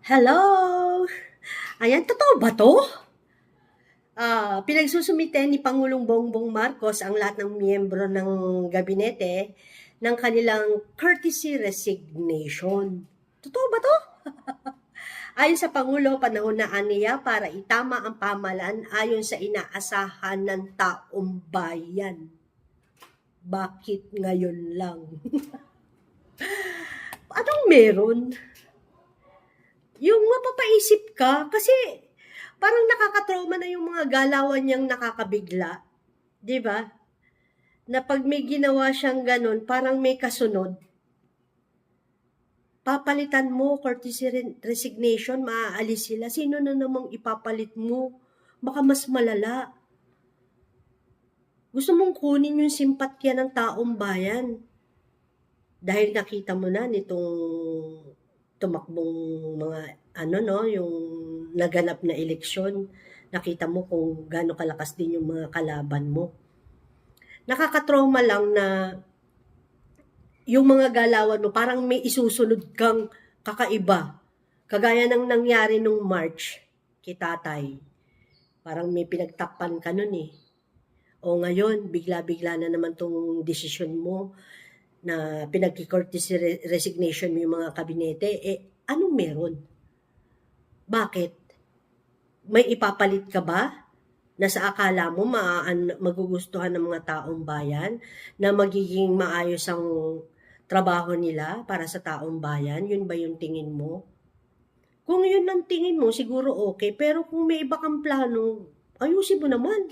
Hello! Ayan, totoo ba to? Ah, pinagsusumite ni Pangulong Bongbong Marcos ang lahat ng miyembro ng gabinete ng kanilang courtesy resignation. Totoo ba to? ayon sa Pangulo, panahon na aniya para itama ang pamalaan ayon sa inaasahan ng taong bayan. Bakit ngayon lang? Anong meron? Yung mapapaisip ka kasi parang nakakatrauma na yung mga galawan niyang nakakabigla. 'Di ba? Na pag may ginawa siyang ganun, parang may kasunod. Papalitan mo, courtesy re- resignation, maaalis sila. Sino na namang ipapalit mo? Baka mas malala. Gusto mong kunin yung simpatya ng taong bayan. Dahil nakita mo na nitong tumakbong mga ano no, yung naganap na eleksyon, nakita mo kung gaano kalakas din yung mga kalaban mo. Nakakatrauma lang na yung mga galawan mo, parang may isusunod kang kakaiba. Kagaya ng nangyari nung March kay tatay. Parang may pinagtakpan ka nun eh. O ngayon, bigla-bigla na naman tong desisyon mo na re- resignation mo yung mga kabinete, eh, anong meron? Bakit? May ipapalit ka ba? Na sa akala mo maan, magugustuhan ng mga taong bayan? Na magiging maayos ang trabaho nila para sa taong bayan? Yun ba yung tingin mo? Kung yun ang tingin mo, siguro okay. Pero kung may iba kang plano, ayusin mo naman.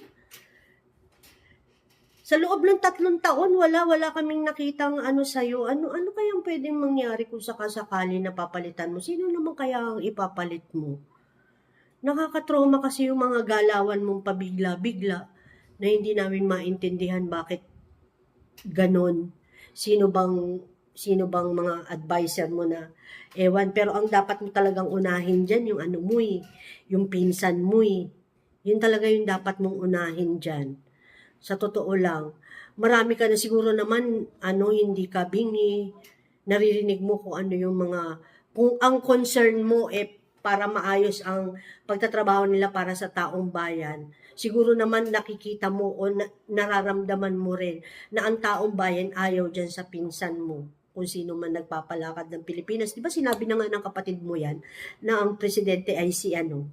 Sa loob ng tatlong taon, wala, wala kaming nakitang ano sa'yo. Ano, ano kayang pwedeng mangyari kung sakasakali na papalitan mo? Sino naman kaya ang ipapalit mo? Nakakatrauma kasi yung mga galawan mong pabigla-bigla na hindi namin maintindihan bakit ganon. Sino bang sino bang mga advisor mo na ewan pero ang dapat mo talagang unahin diyan yung ano mo eh, yung pinsan mo eh. Yun talaga yung dapat mong unahin diyan sa totoo lang, marami ka na siguro naman, ano, hindi ka bingi, naririnig mo kung ano yung mga, kung ang concern mo eh, para maayos ang pagtatrabaho nila para sa taong bayan, siguro naman nakikita mo o na, nararamdaman mo rin na ang taong bayan ayaw dyan sa pinsan mo. Kung sino man nagpapalakad ng Pilipinas. Di ba sinabi na nga ng kapatid mo yan na ang presidente ay si ano,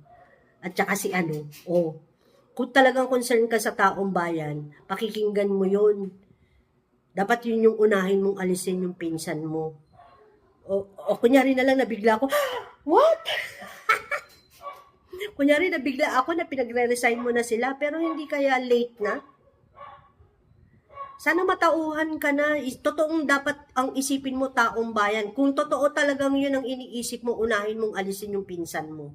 at saka si ano, oh, kung talagang concern ka sa taong bayan, pakikinggan mo yun. Dapat yun yung unahin mong alisin yung pinsan mo. O, o kunyari na lang nabigla ako, what? kunyari nabigla ako na pinagre-resign mo na sila, pero hindi kaya late na? Sana matauhan ka na. Totoong dapat ang isipin mo taong bayan. Kung totoo talagang yun ang iniisip mo, unahin mong alisin yung pinsan mo.